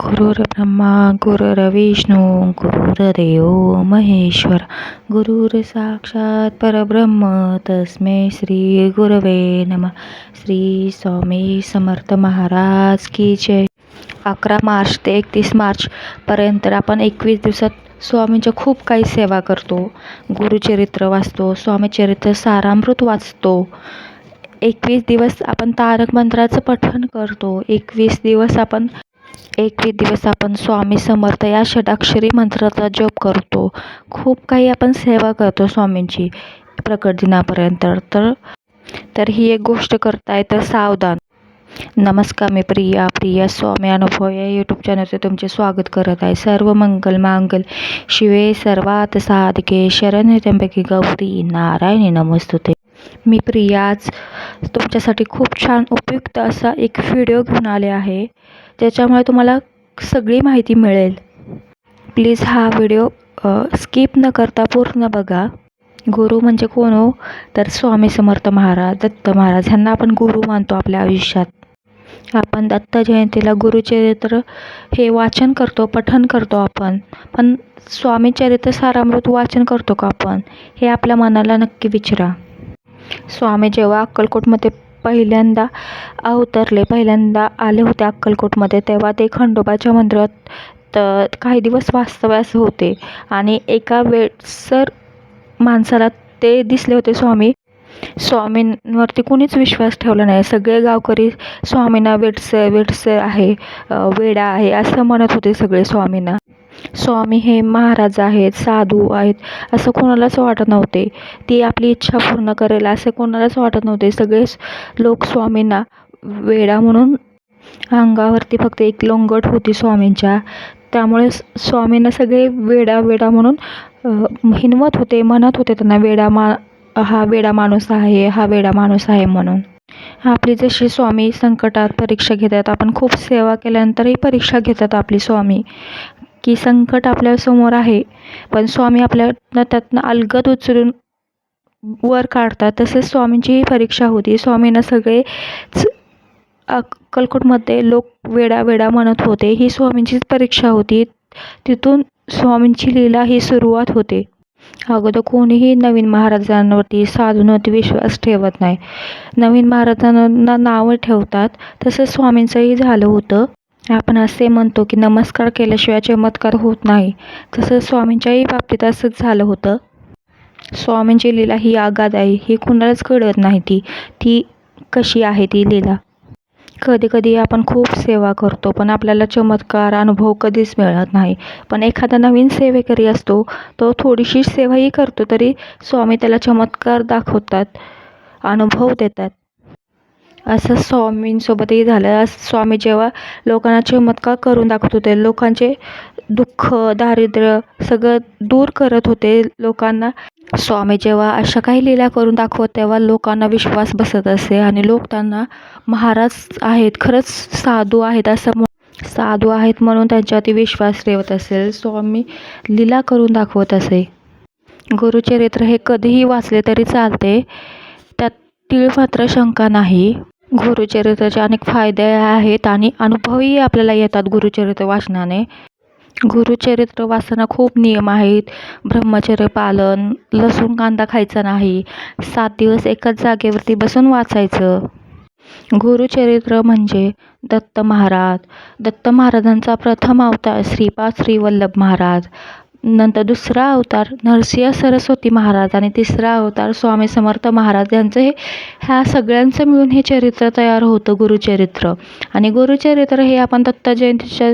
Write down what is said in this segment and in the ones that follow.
गुरुर्ब्रह्मा गुरुर्विष्णू गुरुर्देव महेश्वर। गुरुर साक्षात परब्रह्म तस्मै श्री गुरवे नम। श्री स्वामी समर्थ महाराज की जय। अकरा मार्च ते एकतीस मार्चपर्यंत आपण एकवीस दिवसात स्वामींच्या खूप काही सेवा करतो. गुरुचरित्र वाचतो स्वामीचरित्र सारामृत वाचतो. एकवीस दिवस आपण तारक मंत्राचं पठण करतो. एकवीस दिवस आपण एकवीस दिवस आपण स्वामी समर्थ या षडाक्षरी मंत्राचा जप करतो. खूप काही आपण सेवा करतो स्वामींची प्रकट दिनापर्यंत. तर तर ही एक गोष्ट करताय तर सावधान. नमस्कार मी प्रिया. प्रिया स्वामी अनुभव या यूट्यूब चॅनलचे तुमचे स्वागत करत आहे. सर्व मंगल मांगल. शिवे सर्वात साधके शरण त्र्यंबके गौरी. नारायणी नमस्तुते मी प्रिया आज तुमच्यासाठी खूप छान उपयुक्त असा एक व्हिडिओ घेऊन आले आहे. ज्याच्यामुळे तुम्हाला सगळी माहिती मिळेल. प्लीज हा व्हिडिओ स्किप न करता पूर्ण बघा. गुरु म्हणजे कोण हो? तर स्वामी समर्थ महाराज दत्त महाराज ह्यांना आपण गुरु मानतो आपल्या आयुष्यात. आपण दत्त जयंतीला गुरुचरित्र हे वाचन करतो पठन करतो आपण. पण स्वामी चरित्र सारामृत वाचन करतो का आपण? हे आपल्या मनाला नक्की विचारा. स्वामी जेव्हा अक्कलकोटमध्ये पहिल्यांदा अवतरले पहिल्यांदा आले होते अक्कलकोटमध्ये तेव्हा ते खंडोबाच्या मंदिरात तर काही दिवस वास्तव्यास होते. आणि एका वेळसर माणसाला ते दिसले होते स्वामी स्वामींवरती कोणीच विश्वास ठेवला नाही. सगळे गावकरी स्वामींना वेडसर वेडसर आहे वेडा आहे असं म्हणत होते सगळे स्वामींना. स्वामी हे महाराज आहेत साधू आहेत असं कोणालाच वाटत नव्हते. ती आपली इच्छा पूर्ण करेल असे कोणालाच वाटत नव्हते. सगळेच लोक स्वामींना वेडा म्हणून अंगावरती फक्त एक लोंगट होती स्वामींच्या. त्यामुळे स्वामींना सगळे वेडा वेडा म्हणून हिनवत होते म्हणत होते त्यांना वेडा मा हा वेडा माणूस आहे हा वेडा माणूस आहे म्हणून. आपली जशी स्वामी संकटात परीक्षा घेतात आपण खूप सेवा केल्यानंतरही परीक्षा घेतात आपली स्वामी. की संकट आपल्यासमोर आहे. पण स्वामी आपल्याला त्यातनं अलगद उचलून वर काढतात. तसेच स्वामींचीही परीक्षा होती. स्वामींना सगळेच अक्कलकोटमध्ये लोक वेडा वेडा म्हणत होते. ही स्वामींचीच परीक्षा होती. तिथून स्वामींची लीला ही सुरुवात होते. अगोदर कोणीही नवीन महाराजांवरती साधूंवरती विश्वास ठेवत नाही. नवीन महाराजांना नावं ठेवतात. तसंच स्वामींचंही झालं होतं. आपण असे म्हणतो की नमस्कार केल्याशिवाय चमत्कार होत नाही. तसं स्वामींच्याही बाबतीत असंच झालं होतं. स्वामींची लीला ही आगाद आहे ही कुणालाच कळत नाही ती. ती कशी आहे ती लीला? कधी कधी आपण खूप सेवा करतो पण आपल्याला चमत्कार अनुभव कधीच मिळत नाही. पण एखादा नवीन सेवेकरी असतो तो थोडीशी सेवाही करतो तरी स्वामी त्याला चमत्कार दाखवतात अनुभव देतात. असं स्वामींसोबतही झालं. स्वामी जेव्हा लोकांना चमत्कार करून दाखवत होते लोकांचे दुःख दारिद्र्य सगळं दूर करत होते लोकांना. स्वामी जेव्हा अशा काही लीला करून दाखवत तेव्हा लोकांना विश्वास बसत असे आणि लोक त्यांना महाराज आहेत खरंच साधू आहेत असं साधू आहेत म्हणून त्यांच्यावरती विश्वास ठेवत असेल स्वामी लीला करून दाखवत असे. गुरुचरित्र हे कधीही वाचले तरी चालते त्यात तीळ मात्र शंका नाही. गुरुचरित्राचे अनेक फायदे आहेत आणि अनुभवही आपल्याला येतात गुरुचरित्र वाचनाने. गुरुचरित्र वाचताना खूप नियम आहेत. ब्रह्मचर्य पालन लसूण कांदा खायचा नाही सात दिवस एकाच जागेवरती बसून वाचायचं. गुरुचरित्र म्हणजे दत्त महाराज. दत्त महाराजांचा प्रथम अवतार श्रीपाद श्रीवल्लभ महाराज. नंतर दुसरा अवतार नरसिंह सरस्वती महाराज आणि तिसरा अवतार स्वामी समर्थ महाराज यांचं हे ह्या सगळ्यांचं मिळून हे चरित्र तयार होतं गुरुचरित्र. आणि गुरुचरित्र हे आपण दत्त जयंतीच्या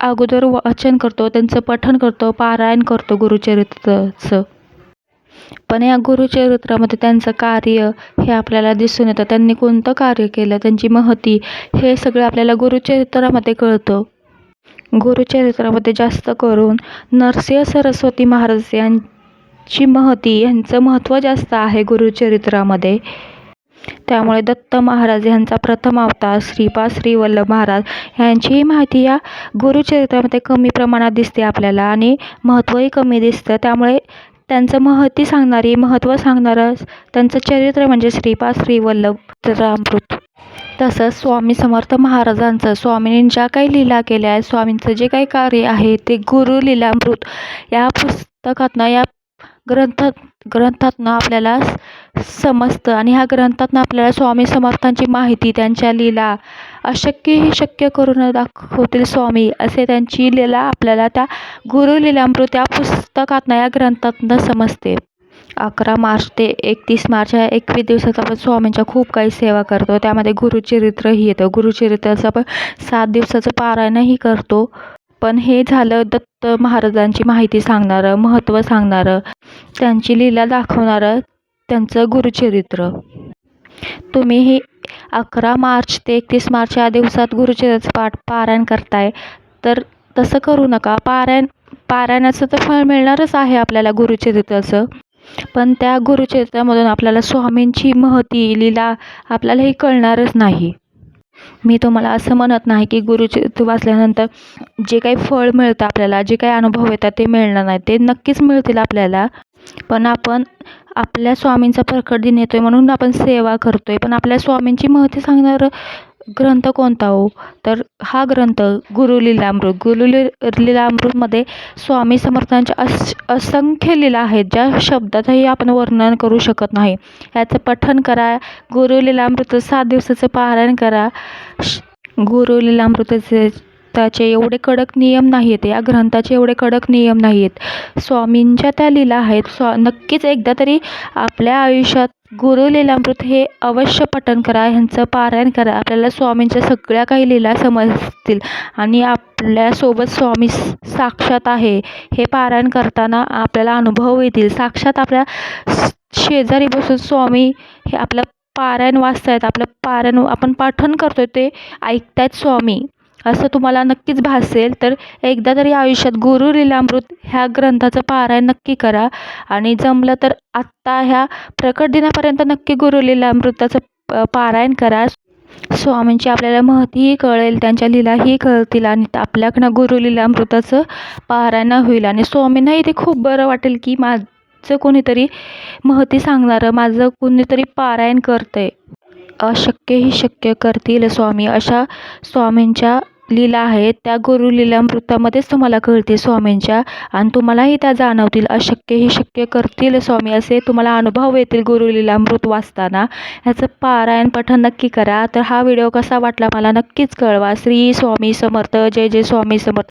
अगोदर वाचन करतो त्यांचं पठन करतो पारायण करतो गुरुचरित्राचं. पण या गुरुचरित्रामध्ये त्यांचं कार्य हे आपल्याला दिसून येतं. त्यांनी कोणतं कार्य केलं त्यांची महती हे सगळं आपल्याला गुरुचरित्रामध्ये कळतं. गुरुचरित्रामध्ये जास्त करून नरसिंह सरस्वती महाराज यांची महती यांचं महत्त्व जास्त आहे गुरुचरित्रामध्ये. त्यामुळे दत्त महाराज यांचा प्रथम अवतार श्रीपाद श्री वल्लभ महाराज यांचीही माहिती या गुरुचरित्रामध्ये कमी प्रमाणात दिसते आपल्याला आणि महत्त्वही कमी दिसतं. त्यामुळे त्यांचं महती सांगणारी महत्त्व सांगणारं त्यांचं चरित्र म्हणजे श्रीपाद श्री वल्लभ रामृत तसंच स्वामी समर्थ महाराजांचं स्वामींनी ज्या काही लीला केल्या आहेत स्वामींचं जे काही कार्य आहे ते गुरु लीलामृत या पुस्तकातनं या ग्रंथात ग्रंथातनं आपल्याला समजतं. आणि ह्या ग्रंथातनं आपल्याला स्वामी समर्थांची माहिती त्यांच्या लीला अशक्य ही शक्य करून दाखवतील स्वामी असे त्यांची लीला आपल्याला त्या गुरु लीलामृत या पुस्तकातनं या ग्रंथातनं समजते. अकरा मार्च ते एकतीस मार्च ह्या एकवीस दिवसात आपण स्वामींच्या खूप काही सेवा करतो. त्यामध्ये गुरुचरित्रही येतं. गुरुचरित्राचं आपण सात दिवसाचं पारायणही करतो. पण हे झालं दत्त महाराजांची माहिती सांगणारं महत्त्व सांगणारं त्यांची लीला दाखवणारं त्यांचं गुरुचरित्र. तुम्ही हे अकरा मार्च ते एकतीस मार्च या दिवसात गुरुचरित्राचं पाठ पारायण करताय. तर तसं करू नका. पारायण पारायणाचं तर फळ मिळणारच आहे आपल्याला गुरुचरित्राचं. पण त्या गुरुचरित्रामधून आपल्याला स्वामींची महती लीला आपल्यालाही कळणारच नाही. मी तुम्हाला असं म्हणत नाही की गुरुचरित्र वाचल्यानंतर जे काही फळ मिळतं आपल्याला जे काही अनुभव येतात ते मिळणार नाही. ते नक्कीच मिळतील आपल्याला. पण आपण आपल्या स्वामींचा प्रकट दिन येतो आहे म्हणून आपण सेवा करतो आहे पण आपल्या स्वामींची महती सांगणारं ग्रंथ कोणता हो? तर हा ग्रंथ गुरुलीलामृत लीलामृत गुरु स्वामी समर्थांच्या अस असंख्य लीला आहेत ज्या शब्दातही आपण वर्णन करू शकत नाही. याचं पठन करा. गुरुलीलामृत सात दिवसाचं पारायण करा. गुरुलीलामृताचे त्याचे एवढे कडक नियम नाही आहेत या ग्रंथाचे एवढे कडक नियम नाही आहेत स्वामींच्या त्या लीला आहेत. स्वा नक्कीच एकदा तरी आपल्या आयुष्यात गुरु लीलामृत हे अवश्य पठण करा ह्यांचं पारायण करा. आपल्याला स्वामींच्या सगळ्या काही लीला समजतील. आणि आपल्यासोबत स्वामी साक्षात आहे. हे पारायण करताना आपल्याला अनुभव येतील. साक्षात आपल्या शेजारी बसून स्वामी हे आपलं पारायण वाचतायत. आपलं पारायण आपण पाठण करतो ते ऐकतायत स्वामी. असं तुम्हाला नक्कीच भासेल. तर एकदा तरी आयुष्यात गुरु लीलामृत ह्या ग्रंथाचं पारायण नक्की करा. आणि जमलं तर आत्ता ह्या प्रकट दिनापर्यंत नक्की गुरु लीलामृताचं पारायण करा. स्वामींची आपल्याला महतीही कळेल त्यांच्या लीलाही कळतील आणि आपल्याकडनं गुरु लीलामृताचं पारायण होईल. आणि स्वामींनाही ते खूप बरं वाटेल की माझं कोणीतरी महती सांगणारं माझं कोणीतरी पारायण करतं आहे अशक्यही शक्य करतील स्वामी. अशा स्वामींच्या लीला आहेत त्या गुरु लीलामृतामध्येच तुम्हाला कळतील स्वामींच्या आणि तुम्हालाही त्या जाणवतील. अशक्यही शक्य करतील स्वामी असे तुम्हाला अनुभव येतील गुरु लीलामृत वाचताना. ह्याचं पारायण पठण नक्की करा. तर हा व्हिडिओ कसा वाटला मला नक्कीच कळवा. श्री स्वामी समर्थ. जय जय स्वामी समर्थ.